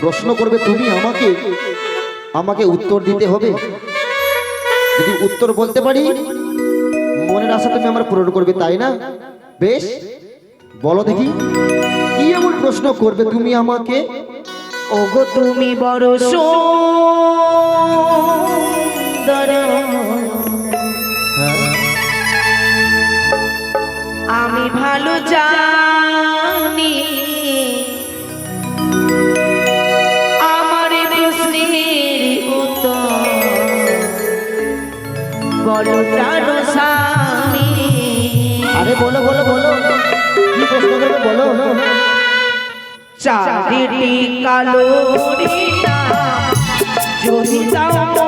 প্রশ্ন করবে, তুমি আমাকে আমাকে উত্তর দিতে হবে? যদি উত্তর বলতে পারি, মনের আশা তুমি আমার পূরণ করবে, তাই না? বেশ, বলো দেখি, কি এমন প্রশ্ন করবে, তুমি আমাকে? ওগো, তুমি বড় আমি ভালো জানি। প্রাণ স্বামী। আরে বলো বলো বলো। কি প্রশ্ন করবে বলো? চারিটি কালো যদি তাও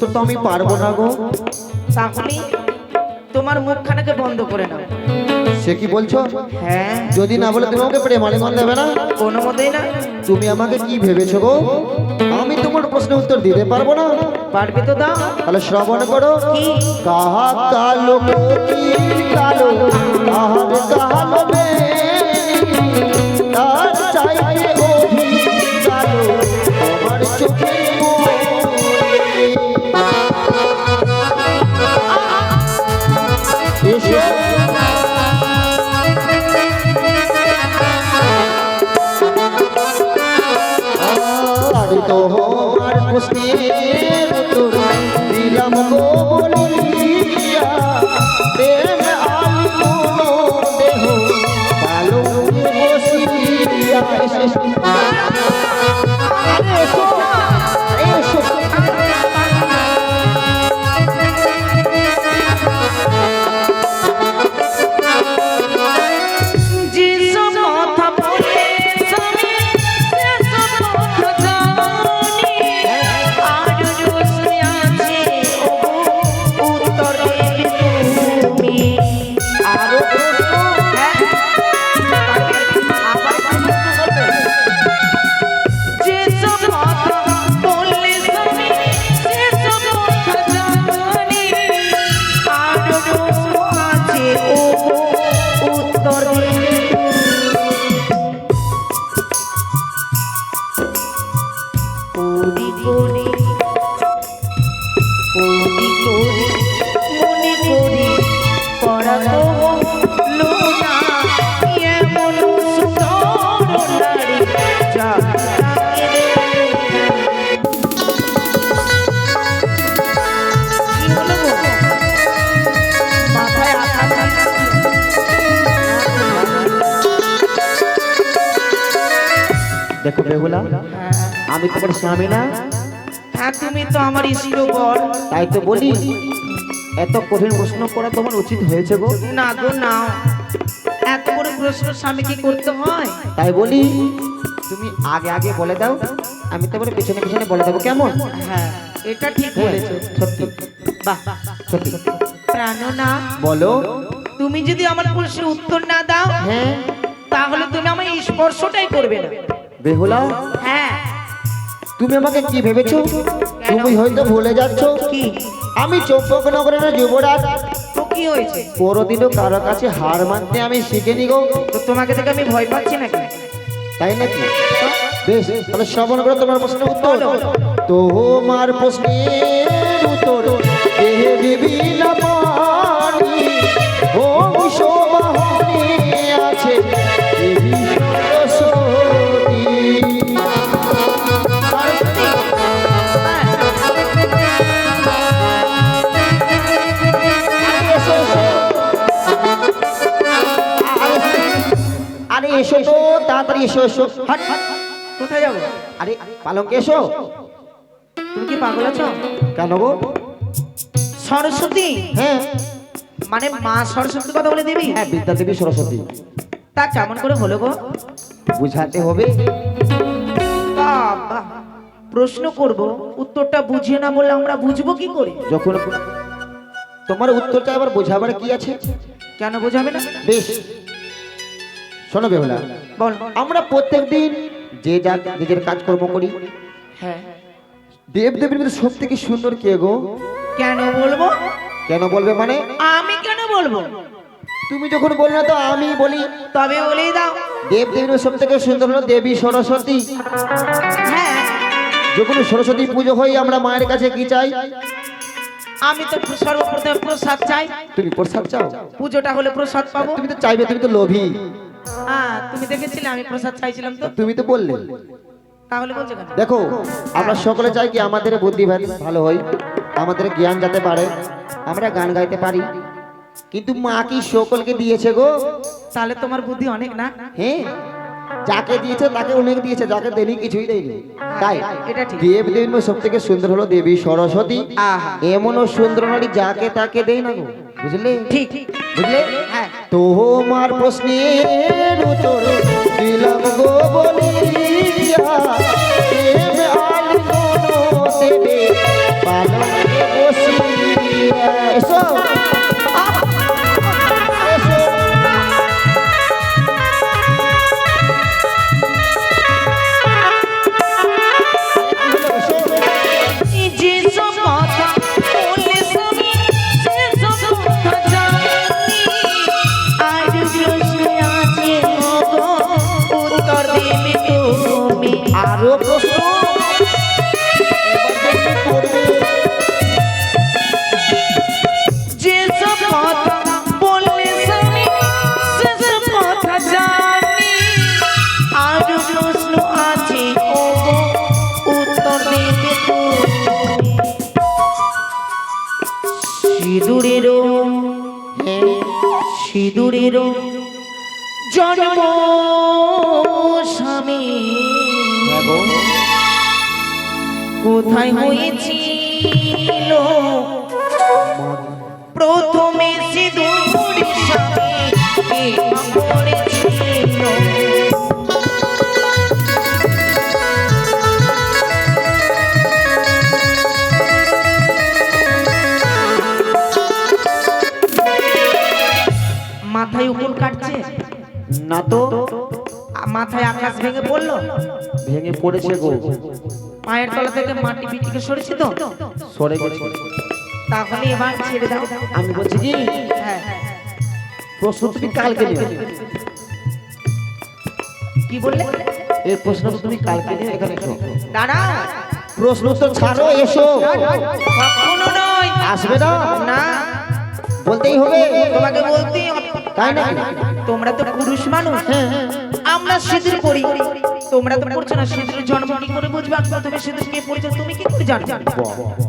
উত্তর তো আমি পারব না গো। তাহলে তোমার মুখখানাকে বন্ধ করে নাও। সে কি বলছো? হ্যাঁ। যদি না বলে তুমি আমাকে প্রেম আলিঙ্গন দেবে না? কোনো মতেই না। তুমি আমাকে কি ভেবেছো গো? আমি তোমার প্রশ্নের উত্তর দিতে পারব না। পারবে তো দাও। তাহলে শ্রবণ করো। কি? কাহা কালো কোকি কালো কাহার কালো তার চাইতে অভি কালো আমার চোখে কোনি কোনি মনে করি পড়াতো লোনা এমন সুন্দর নারী যা তাকে দেখে। কি হলো গো? মাথায় আঘাত লাগছে? দেখো বেহুলা হ্যাঁ আমি তোমার স্বামী না হ্যাঁ তুমি তো আমার ইষ্টবর তাই তো বলি এত কঠিন প্রশ্ন করা তোমার উচিত হয়েছে গো। না গো না। এত বড় প্রশ্ন স্বামীকে করতে হয়? তাই বলি তুমি আগে আগে বলে দাও আমি তোমার পিছনে পিছনে বলে দেবো কেমন? হ্যাঁ এটা ঠিক বলেছ। সত্যি। বাহ সত্যি। প্রাণনা বলো। তুমি যদি আমার প্রশ্নের উত্তর না দাও হ্যাঁ। তাহলে তুমি আমার স্পর্শটাই করবে না। বেহুলা হ্যাঁ। তুমি আমাকে কি ভেবেছো? তুমি হয়তো ভুলে যাচ্ছ। কি? আমি চম্পক নগরের যুবরাজ। কি হয়েছে? পরদিনও কারও কাছে হার মানতে আমি শিখিনি গো। তো তোমাকে দেখে আমি ভয় পাচ্ছি নাকি? তাই নাকি? বেশ তাহলে শ্রবণ করে তোমার প্রশ্নের উত্তর। তোমার প্রশ্নের উত্তর। দেহে পানি তাড়াতাড়ি এসো এসো। হাট। কোথায় যাব? আরে পালঙ্কে এসো। তুমি কি পাগল আছো? কেন গো? সরস্বতী? হ্যাঁ। মানে মা সরস্বতীর কথা বলে দিবি? হ্যাঁ বিদ্যা দেবী সরস্বতী। তা কেমন করে হলো গো? বুঝাতে হবে। বাবা প্রশ্ন করব উত্তরটা বুঝিয়ে না বললে আমরা বুঝব কি করে? যখন তোমার উত্তরটা আবার বোঝাবার কি আছে? কেন বোঝাবে না? বেশ। শোনো বেহুলা বল। আমরা প্রত্যেকদিন যে যা নিজের কাজকর্ম করি হ্যাঁ। দেব দেবীর মধ্যে সব থেকে সুন্দর কে গো? কেন বলব? কেন বলবে মানে? আমি কেন বলব? তুমি যখন বলবে না তো আমি বলি। তবে বলেই দাও। দেব দেবীর সব থেকে সুন্দর হলো? দেবী সরস্বতী। হ্যাঁ। যখন সরস্বতী পুজো হয় আমরা মায়ের কাছে কি চাই? আমি তো সর্বপ্রথমে প্রসাদ চাই। তুমি প্রসাদ চাও? পুজোটা হলে প্রসাদ পাবো। তুমি তো চাইবে তুমি তো লোভী। হ্যাঁ তুমি দেখেছিলে আমি প্রসাদ চাইছিলাম তো? তুমি তো বললে। তাহলে বলছো কেন? দেখো আমরা সকলে চাই কি আমাদের বুদ্ধি ভালো হয় আমাদের জ্ঞান যাতে বাড়ে আমরা গান গাইতে পারি। কিন্তু মা কি সকলকে দিয়েছে গো? তাহলে তোমার বুদ্ধি অনেক না? হ্যাঁ যাকে দিয়েছে তাকে অনেক দিয়েছে যাকে দেনি কিছুই দেয়নি। তাই দেব দেবীর সব থেকে সুন্দর হলো দেবী সরস্বতী। আহা। এমনও সুন্দর নারী যাকে তাকে দেয় না গো। বুঝলে? ঠিক। বুঝলে? তোমার প্রশ্নের উত্তর দিলাম গো বলিয়া। পালকে বসিয়া সিঁদুরের সিঁদুরের জন্ম স্বামী। কোথায় হয়েছিল মাথায় উকুল কাটছে? না তো। মাথায় আকাশ ভেঙে পড়ল? ভেঙে পড়েছে গো। পায়ের তলা থেকে মাটি পিটিকে সরেছে তো? সরে গেছে। তাহলে এবার ছেড়ে দাও। আমি বলছি কি? হ্যাঁ। প্রশ্ন তুমি কালকে নেবে। কি বললে? এই প্রশ্ন তুমি কালকে নিয়ে এখানে এসো। দাঁড়াও প্রশ্ন তো ছাড়ো এসো। কখনো নয়। আসবে না। না। বলতেই হবে। তোমাকে বলতেই হবে। তাই না তোমরা তো পুরুষ মানুষ। হ্যাঁ হ্যাঁ আমরা সিঁদুর পরি। তোমরা তো পড়ছো না সিঁদুর জন্ম কি করে বুঝবে? তুমি সিঁদুর কে পড়েছো তুমি কি করে জানো?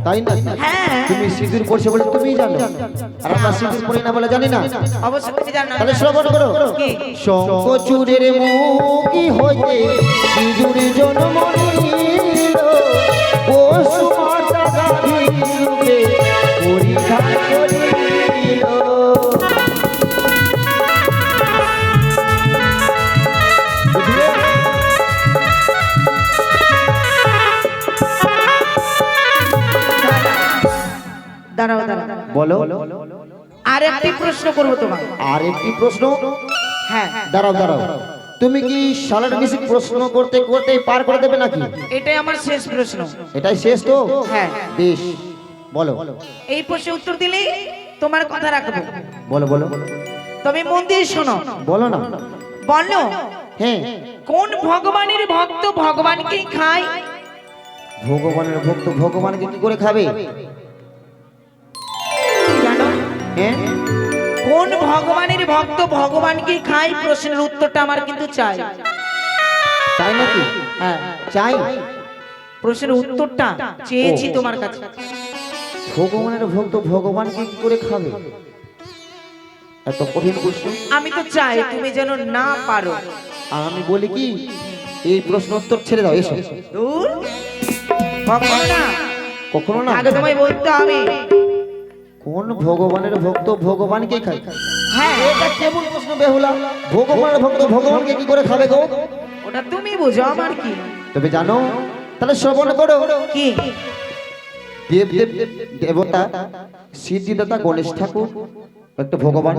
তাই না হ্যাঁ। তুমি সিঁদুর পড়ছে বলে তুমিই জানো। আর আমরা সিঁদুর পড়ি না বলে জানি না। অবশ্যই তুমি জানো। তাহলে শ্রবণ করো। কি? শঙ্কচূড়ের মুখী হইতে সিঁদুর জন্ম নিল। দাঁড়াও দাঁড়াও। বলো। আর একটি প্রশ্ন করব তোমাকে। আর একটি প্রশ্ন? হ্যাঁ। দাঁড়াও দাঁড়াও। তুমি কি প্রশ্ন করতে করতে পার করে দেবে নাকি? এটাই আমার শেষ প্রশ্ন। এটাই শেষ তো? হ্যাঁ। বেশ। বলো। এই প্রশ্নের উত্তর দিলেই তোমার কথা রাখব। বলো বলো। মন দিয়ে শোনো। বলো না। বলো হ্যাঁ। কোন ভগবানের ভক্ত ভগবানকে খায়? ভগবানের ভক্ত ভগবানকে কি করে খাবে? কোন ভগবানের ভক্ত ভগবানকে খায়? প্রশ্নের উত্তরটা আমার কিন্তু চাই। তাই নাকি? হ্যাঁ। চাই? প্রশ্নের উত্তরটা চেয়েছি তোমার কাছে। ভগবানের ভক্ত ভগবানকে কি করে খাবে? এত কঠিন প্রশ্ন। আমি তো চাই তুমি যেন না পারো। আর আমি বলি কি এই প্রশ্ন উত্তর ছেড়ে দাও এসো। দূর? কখনো না। কখনো না। আগে তোমায় বলতে হবে। কোন ভগবানের ভক্ত ভগবানকে খায়? হ্যাঁ। এটা কেমন প্রশ্ন বেহুলা? ভগবানের ভক্ত ভগবানকে কি করে খাবে গো? ওটা তুমি বুঝো আমার কি? তবে জানো তাহলে শ্রবণ করো। কি? দেব দেব দেবতা সিদ্ধিদাতা গণেশ ঠাকুর একটা ভগবান।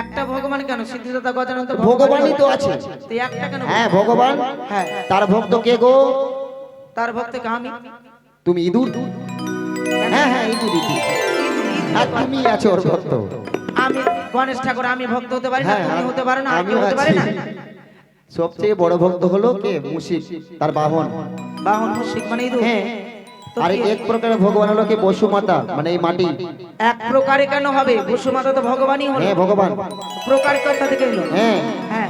একটা ভগবান কেন? সিদ্ধিদাতা গজানন তো ভগবানই তো আছে। তো একটা কেন হ্যাঁ ভগবান। হ্যাঁ। তার ভক্ত কে গো? তার ভক্ত কে আমি? তুমি ইঁদুর? হ্যাঁ হ্যাঁ ইঁদুর ইঁদুর। আর তুমি আছো ওর ভক্ত। আমি গণেশ ঠাকুর আমি ভক্ত হতে পারি না হ্যাঁ তুমি হতে পারো না আমি হতে পারি না। সবচেয়ে বড় ভক্ত হলো কে? মুশিক তার বাহন। বাহন মুশিক মানে ইঁদুর হ্যাঁ। তো আর এক প্রকারের ভগবান হলো কি? বসুমাতা মানে এই মাটি। এক প্রকারে কেন হবে? বসুমাতা তো ভগবানই হলো। হ্যাঁ ভগবান। প্রকার কোথা থেকে এলো। হ্যাঁ। হ্যাঁ।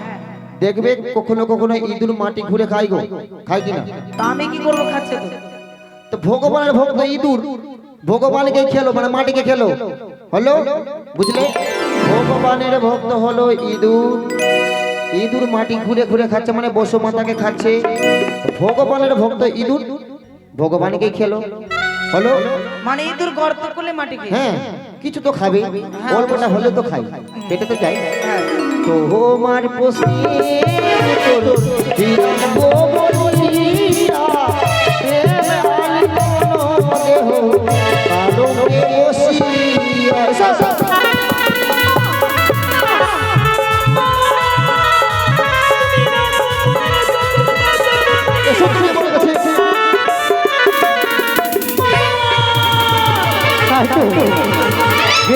দেখবে কখনো কখনো ইঁদুর মাটি ঘুরে খাই গো। খাই কিনা? তা আমি কি করব খাচ্ছে তো। তো ভগবানের ভক্ত ইঁদুর। ভগবানকে খেলো মানে মাটিকে খেলো। হলো? বুঝলে? ভগবানের ভক্ত হলো ইঁদুর। ইঁদুর মাটি ঘুরে ঘুরে খাচ্ছে মানে বসুমাতাকে খাচ্ছে। তো ভগবানের ভক্ত ইঁদুর ভগবানকে খেলো। হলো? মানে ইঁদুর গর্ত করলে মাটিকে। হ্যাঁ কিছু তো খাবে। অল্পটা হলে তো খাই। পেটে তো চাই হ্যাঁ। তোমার প্রশ্নের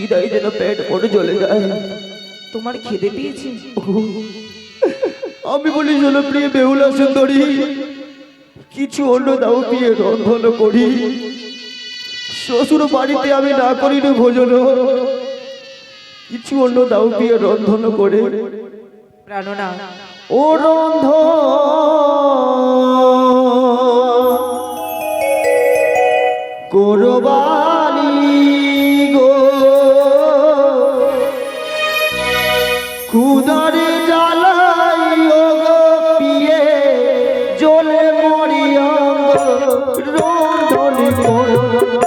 খিদাই যেন পেট পড়ে চলে যায়। তোমার খিদে পেয়েছে? আমি বলি শোনো প্রিয় বেহুলা সুন্দরী কিছু অন্য দাও প্রিয় রন্ধন করি। শ্বশুর বাড়িতে আমি না করি না ভোজন। কিছু অন্য দাও প্রিয় রন্ধন করে। প্রাণনা। ও রন্ধ করবানি রন্ধন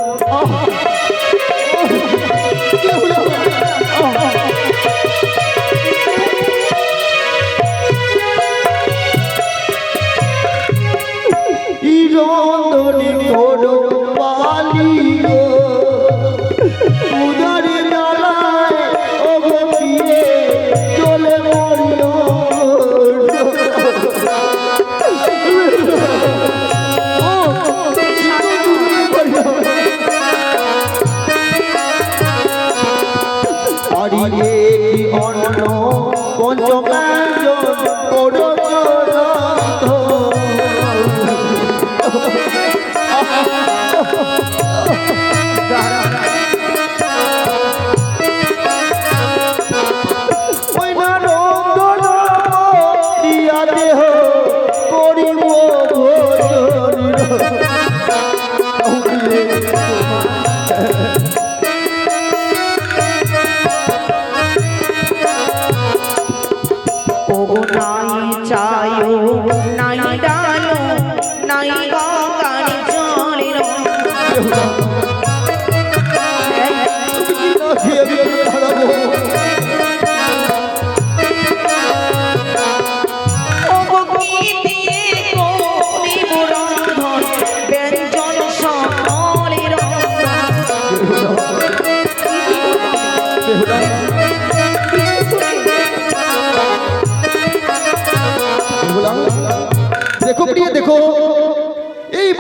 হারিয়ে কি অন্ন নাই চায়ো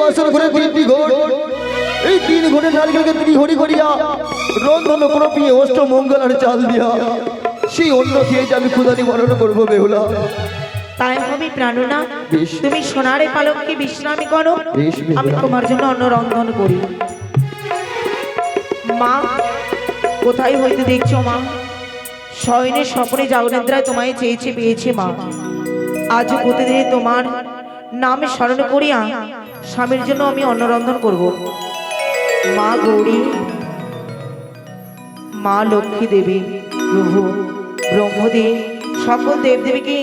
বাসর ঘরে ঘরে তিন ঘর। এই তিন ঘরে নারকেলকে তিনি হরি করিয়া রন্ধন করো প্রিয় অষ্ট মঙ্গল আর চাল দিয়া। সেই অন্য খেয়ে যে আমি ক্ষুদা নিবারণ করব বেহুলা। তাই হবে প্রাণনা। তুমি সোনারে পালককে বিশ্রামী করো। আমি তোমার জন্য অন্ন রন্ধন করি। মা কোথায় হইতে দেখছ মা? শয়নে স্বপ্নে জাগনেন্দ্রায় তোমায় চেয়েছে পেয়েছে মা। আজ প্রতিদিন তোমার নামে স্মরণ করিয়া স্বামীর জন্য আমি অন্ন রন্ধন করব। মা গৌরী, মা লক্ষ্মী দেবী, প্রভু, ব্রহ্মদেব, সকল দেবদেবীকে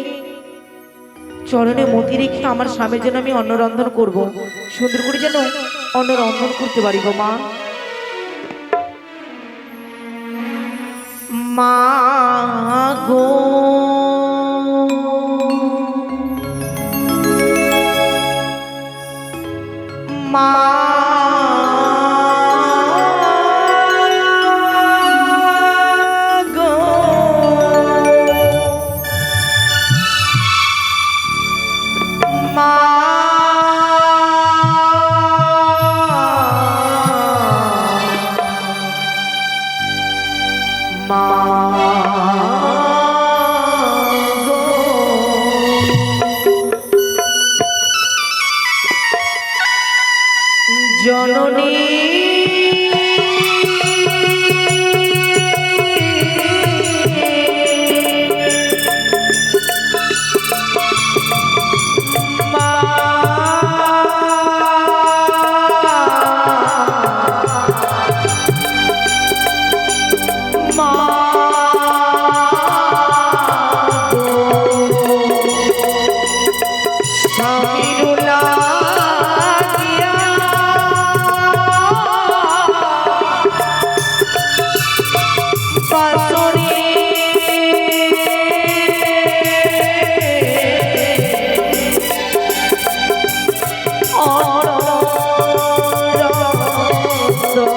চরণে মতি রেখে আমার স্বামীর জন্য আমি অন্ন রন্ধন করব। সুন্দর করে যেন অন্ন রন্ধন করতে পারি গো মা। মা গো মা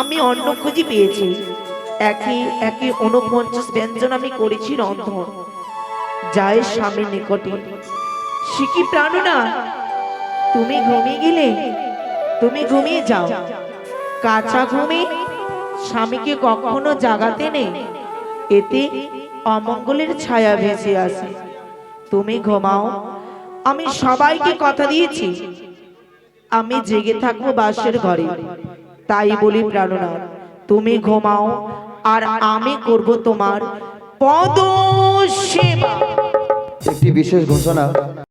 আমি অন্য খুঁজি পেয়েছি। একই একই উনপঞ্চাশ ব্যঞ্জন আমি করেছি রন্ধন। যায় স্বামীর নিকটে। শিখি প্রাণনা তুমি ঘুমিয়ে গেলে? তুমি ঘুমিয়ে যাও। কাঁচা ঘুমে স্বামীকে কখনো জাগাতে নেই এতে অমঙ্গলের ছায়া ভেসে আসে। তুমি ঘুমাও। আমি সবাইকে কথা দিয়েছি। আমি জেগে থাকব বাসের ঘরে। তাই বলি প্রাণনাথ তুমি ঘুমাও আর আমি করব তোমার পদ সেবা একটি বিশেষ ঘোষণা